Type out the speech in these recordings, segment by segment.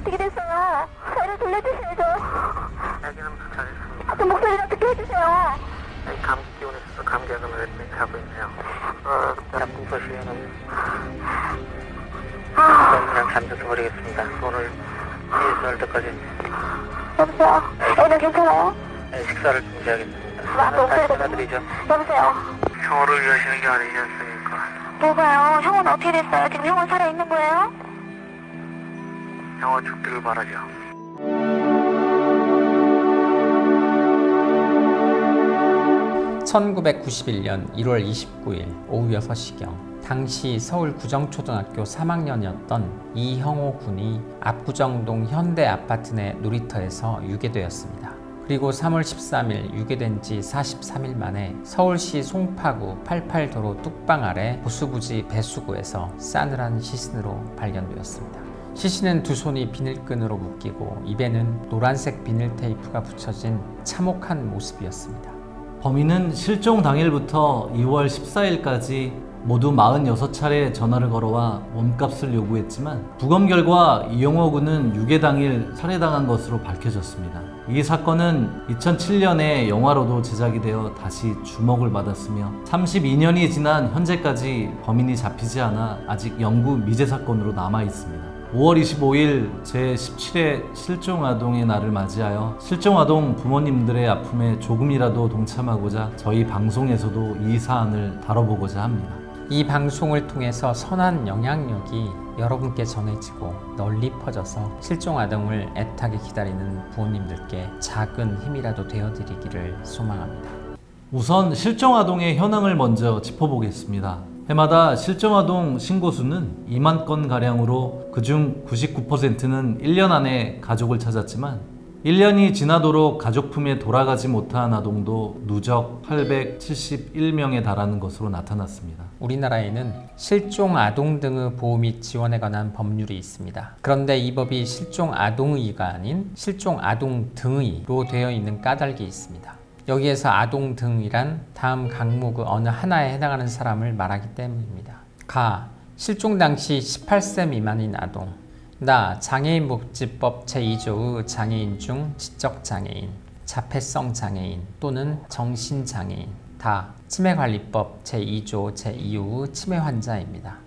어떻게 됐어요? 저를 돌려주셔야죠. 아기는 잘했습니다. 좀 목소리 좀 듣게 해주세요. 아니, 감기 기운이 있어서 감기약은 왜 하고 있네요. 어, 것이면 아, 그냥 잠들어 버리겠습니다. 오늘 이해할 때까지 여보세요? 애는 괜찮아요? 네, 식사를 준비하겠습니다. 아, 다시 전화드리죠. 여보세요? 형어를 위하시는 게 아니지 않습니까? 뭐가요? 형은 어떻게 됐어요? 지금 형은 살아있는 거예요? 형어 죽기를 바라죠. 1991년 1월 29일 오후 6시경 당시 서울 구정초등학교 3학년이었던 이형호 군이 압구정동 현대 아파트 내 놀이터에서 유괴되었습니다. 그리고 3월 13일 유괴된 지 43일 만에 서울시 송파구 88도로 뚝방 아래 보수부지 배수구에서 싸늘한 시신으로 발견되었습니다. 시신은 두 손이 비닐끈으로 묶이고 입에는 노란색 비닐 테이프가 붙여진 참혹한 모습이었습니다. 범인은 실종 당일부터 2월 14일까지 모두 46차례 전화를 걸어와 몸값을 요구했지만 부검 결과 이용호 군은 유괴 당일 살해당한 것으로 밝혀졌습니다. 이 사건은 2007년에 영화로도 제작이 되어 다시 주목을 받았으며 32년이 지난 현재까지 범인이 잡히지 않아 아직 영구 미제 사건으로 남아 있습니다. 5월 25일 제17회 실종아동의 날을 맞이하여 실종아동 부모님들의 아픔에 조금이라도 동참하고자 저희 방송에서도 이 사안을 다뤄보고자 합니다. 이 방송을 통해서 선한 영향력이 여러분께 전해지고 널리 퍼져서 실종 아동을 애타게 기다리는 부모님들께 작은 힘이라도 되어드리기를 소망합니다. 우선 실종 아동의 현황을 먼저 짚어보겠습니다. 해마다 실종아동 신고 수는 2만 건 가량으로 그중 99%는 1년 안에 가족을 찾았지만 1년이 지나도록 가족 품에 돌아가지 못한 아동도 누적 871명에 달하는 것으로 나타났습니다. 우리나라에는 실종 아동 등의 보호 및 지원에 관한 법률이 있습니다. 그런데 이 법이 실종 아동의가 아닌 실종 아동 등의로 되어 있는 까닭이 있습니다. 여기에서 아동 등이란 다음 강목의 어느 하나에 해당하는 사람을 말하기 때문입니다. 가 실종 당시 18세 미만인 아동 나 장애인 복지법 제2조의 장애인 중 지적 장애인, 자폐성 장애인 또는 정신 장애인 다 치매관리법 제2조 제2호의 치매 환자입니다.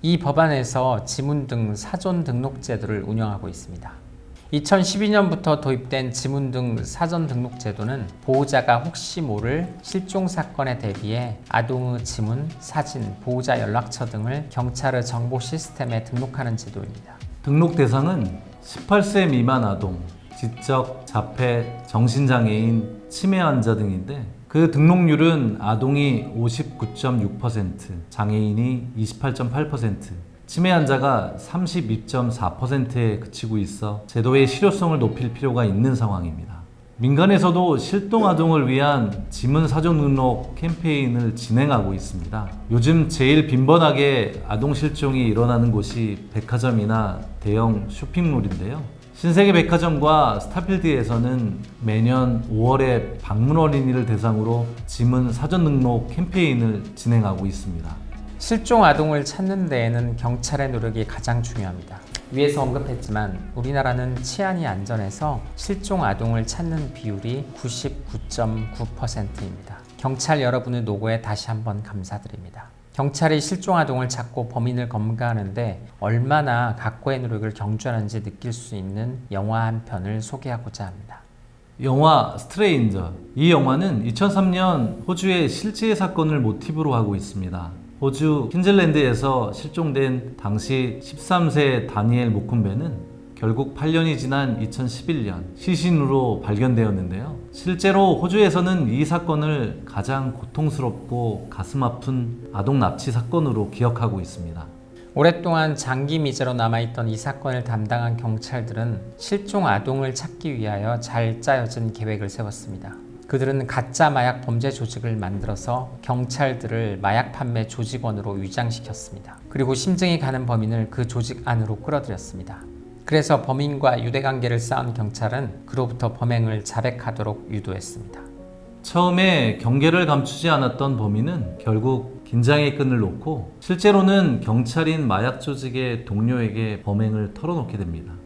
이 법안에서 지문 등 사전 등록 제도를 운영하고 있습니다. 2012년부터 도입된 지문 등 사전 등록 제도는 보호자가 혹시 모를 실종 사건에 대비해 아동의 지문, 사진, 보호자 연락처 등을 경찰의 정보 시스템에 등록하는 제도입니다. 등록 대상은 18세 미만 아동, 지적, 자폐, 정신장애인, 치매 환자 등인데 그 등록률은 아동이 59.6%, 장애인이 28.8%, 치매 환자가 32.4%에 그치고 있어 제도의 실효성을 높일 필요가 있는 상황입니다. 민간에서도 실종 아동을 위한 지문 사전 등록 캠페인을 진행하고 있습니다. 요즘 제일 빈번하게 아동 실종이 일어나는 곳이 백화점이나 대형 쇼핑몰인데요. 신세계 백화점과 스타필드에서는 매년 5월에 방문 어린이를 대상으로 지문 사전 등록 캠페인을 진행하고 있습니다. 실종 아동을 찾는 데에는 경찰의 노력이 가장 중요합니다. 위에서 언급했지만 우리나라는 치안이 안전해서 실종 아동을 찾는 비율이 99.9%입니다. 경찰 여러분의 노고에 다시 한번 감사드립니다. 경찰이 실종 아동을 찾고 범인을 검거하는데 얼마나 각고의 노력을 경주하는지 느낄 수 있는 영화 한 편을 소개하고자 합니다. 영화 스트레인저. 이 영화는 2003년 호주의 실제 사건을 모티브로 하고 있습니다. 호주 퀸즐랜드에서 실종된 당시 13세 다니엘 모쿤베는 결국 8년이 지난 2011년 시신으로 발견되었는데요. 실제로 호주에서는 이 사건을 가장 고통스럽고 가슴 아픈 아동 납치 사건으로 기억하고 있습니다. 오랫동안 장기 미제로 남아있던 이 사건을 담당한 경찰들은 실종 아동을 찾기 위하여 잘 짜여진 계획을 세웠습니다. 그들은 가짜 마약 범죄 조직을 만들어서 경찰들을 마약 판매 조직원으로 위장시켰습니다. 그리고 심증이 가는 범인을 그 조직 안으로 끌어들였습니다. 그래서 범인과 유대관계를 쌓은 경찰은 그로부터 범행을 자백하도록 유도했습니다. 처음에 경계를 감추지 않았던 범인은 결국 긴장의 끈을 놓고 실제로는 경찰인 마약 조직의 동료에게 범행을 털어놓게 됩니다.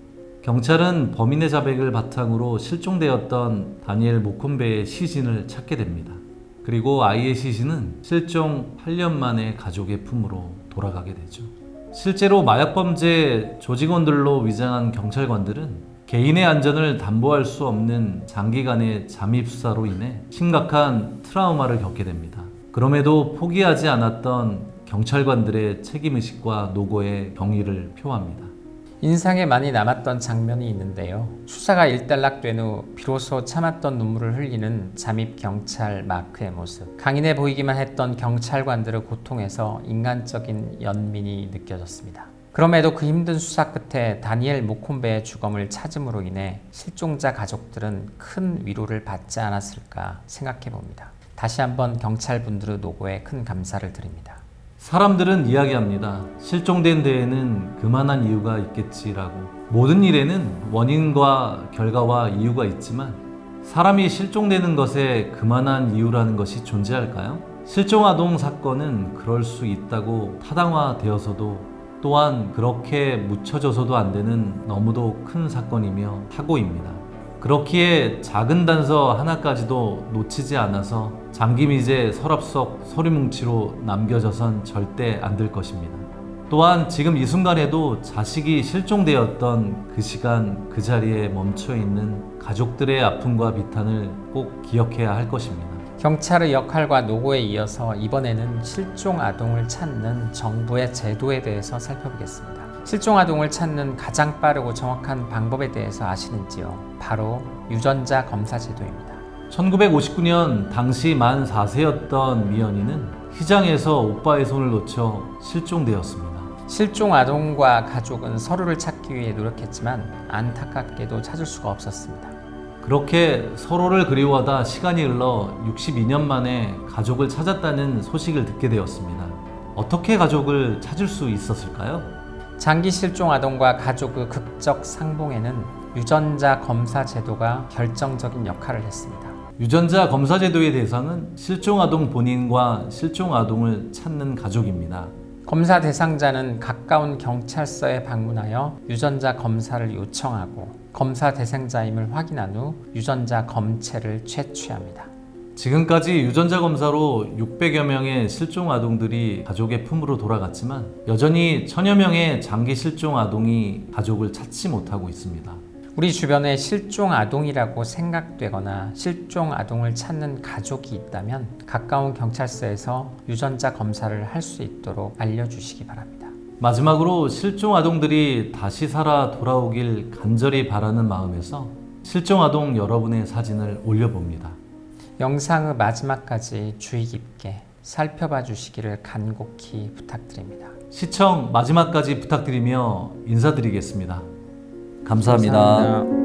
경찰은 범인의 자백을 바탕으로 실종되었던 다니엘 모콤베의 시신을 찾게 됩니다. 그리고 아이의 시신은 실종 8년 만에 가족의 품으로 돌아가게 되죠. 실제로 마약범죄 조직원들로 위장한 경찰관들은 개인의 안전을 담보할 수 없는 장기간의 잠입 수사로 인해 심각한 트라우마를 겪게 됩니다. 그럼에도 포기하지 않았던 경찰관들의 책임의식과 노고의 경의를 표합니다. 인상에 많이 남았던 장면이 있는데요. 수사가 일단락된 후 비로소 참았던 눈물을 흘리는 잠입 경찰 마크의 모습. 강인해 보이기만 했던 경찰관들의 고통에서 인간적인 연민이 느껴졌습니다. 그럼에도 그 힘든 수사 끝에 다니엘 모콤베의 주검을 찾음으로 인해 실종자 가족들은 큰 위로를 받지 않았을까 생각해 봅니다. 다시 한번 경찰분들의 노고에 큰 감사를 드립니다. 사람들은 이야기합니다. 실종된 데에는 그만한 이유가 있겠지라고. 모든 일에는 원인과 결과와 이유가 있지만 사람이 실종되는 것에 그만한 이유라는 것이 존재할까요? 실종아동 사건은 그럴 수 있다고 타당화되어서도 또한 그렇게 묻혀져서도 안 되는 너무도 큰 사건이며 사고입니다. 그렇기에 작은 단서 하나까지도 놓치지 않아서 장기미제 서랍 속 서류뭉치로 남겨져선 절대 안 될 것입니다. 또한 지금 이 순간에도 자식이 실종되었던 그 시간 그 자리에 멈춰 있는 가족들의 아픔과 비탄을 꼭 기억해야 할 것입니다. 경찰의 역할과 노고에 이어서 이번에는 실종 아동을 찾는 정부의 제도에 대해서 살펴보겠습니다. 실종 아동을 찾는 가장 빠르고 정확한 방법에 대해서 아시는지요? 바로 유전자 검사 제도입니다. 1959년 당시 만 4세였던 미연이는 시장에서 오빠의 손을 놓쳐 실종되었습니다. 실종 아동과 가족은 서로를 찾기 위해 노력했지만 안타깝게도 찾을 수가 없었습니다. 그렇게 서로를 그리워하다 시간이 흘러 62년 만에 가족을 찾았다는 소식을 듣게 되었습니다. 어떻게 가족을 찾을 수 있었을까요? 장기 실종 아동과 가족의 극적 상봉에는 유전자 검사 제도가 결정적인 역할을 했습니다. 유전자 검사 제도의 대상은 실종 아동 본인과 실종 아동을 찾는 가족입니다. 검사 대상자는 가까운 경찰서에 방문하여 유전자 검사를 요청하고 검사 대상자임을 확인한 후 유전자 검체를 채취합니다. 지금까지 유전자 검사로 600여 명의 실종 아동들이 가족의 품으로 돌아갔지만 여전히 천여 명의 장기 실종 아동이 가족을 찾지 못하고 있습니다. 우리 주변에 실종 아동이라고 생각되거나 실종 아동을 찾는 가족이 있다면 가까운 경찰서에서 유전자 검사를 할 수 있도록 알려주시기 바랍니다. 마지막으로 실종 아동들이 다시 살아 돌아오길 간절히 바라는 마음에서 실종 아동 여러분의 사진을 올려봅니다. 영상의 마지막까지 주의 깊게 살펴봐 주시기를 간곡히 부탁드립니다. 시청 마지막까지 부탁드리며 인사드리겠습니다 감사합니다. 감사합니다.